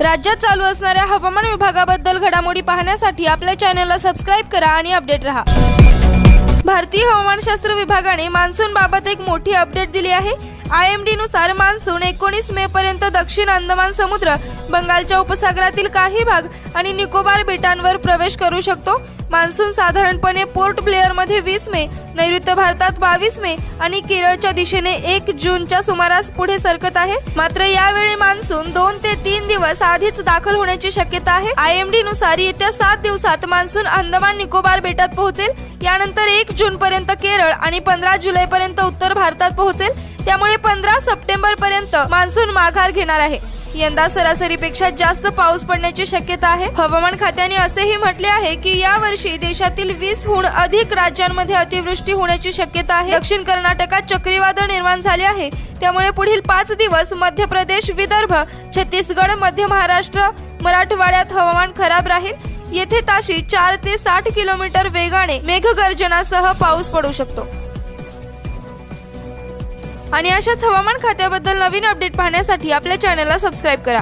राज्यात चालू असणाऱ्या हवामान विभागाबद्दल घडामोडी पाहण्यासाठी आपल्या चॅनलला सबस्क्राईब करा आणि अपडेट रहा. भारतीय हवामानशास्त्र विभागाने मान्सून बाबत एक मोठी अपडेट दिली आहे. आय एम डी नुसार मान्सून एकोणीस मे पर्यंत दक्षिण अंदमान समुद्र बंगालच्या उपसागरातील काही भाग आणि निकोबार बेटांवर प्रवेश करू शकतो. मान्सून साधारणपणे पोर्ट ब्लेअरमध्ये वीस मे नैऋत्य भारतात बावीस मे आणि केरळच्या दिशेने एक जूनच्या सुमारास पुढे सरकत आहे. मात्र यावेळी मान्सून दोन ते तीन दिवस आधीच दाखल होण्याची शक्यता आहे. आय एम डी नुसार येत्या सात दिवसात मान्सून अंदमान निकोबार बेटात पोहोचेल. यानंतर एक जून पर्यंत केरळ आणि पंधरा जुलै पर्यंत उत्तर भारतात पोहोचेल. त्यामुळे पंधरा सप्टेंबर पर्यंत मान्सून माघार घेणार आहे. यंदा सरासरीपेक्षा जास्त पाऊस पडण्याची शक्यता आहे. हवामान खात्याने असेही म्हटले आहे की या वर्षी देशातील वीस हून अधिक राज्यांमध्ये अतिवृष्टी होण्याची शक्यता आहे. दक्षिण कर्नाटकात चक्रीवादळ निर्माण झाले आहे. त्यामुळे पुढील पाच दिवस मध्य प्रदेश विदर्भ छत्तीसगड मध्य महाराष्ट्र मराठवाड्यात हवामान खराब राहील. येथे ताशी चार ते साठ किलोमीटर वेगाने मेघगर्जनासह पाऊस पडू शकतो. आणि अशाच हवामान खात्याबद्दल नवीन अपडेट पाहण्यासाठी आपल्या चॅनलला सबस्क्राईब करा.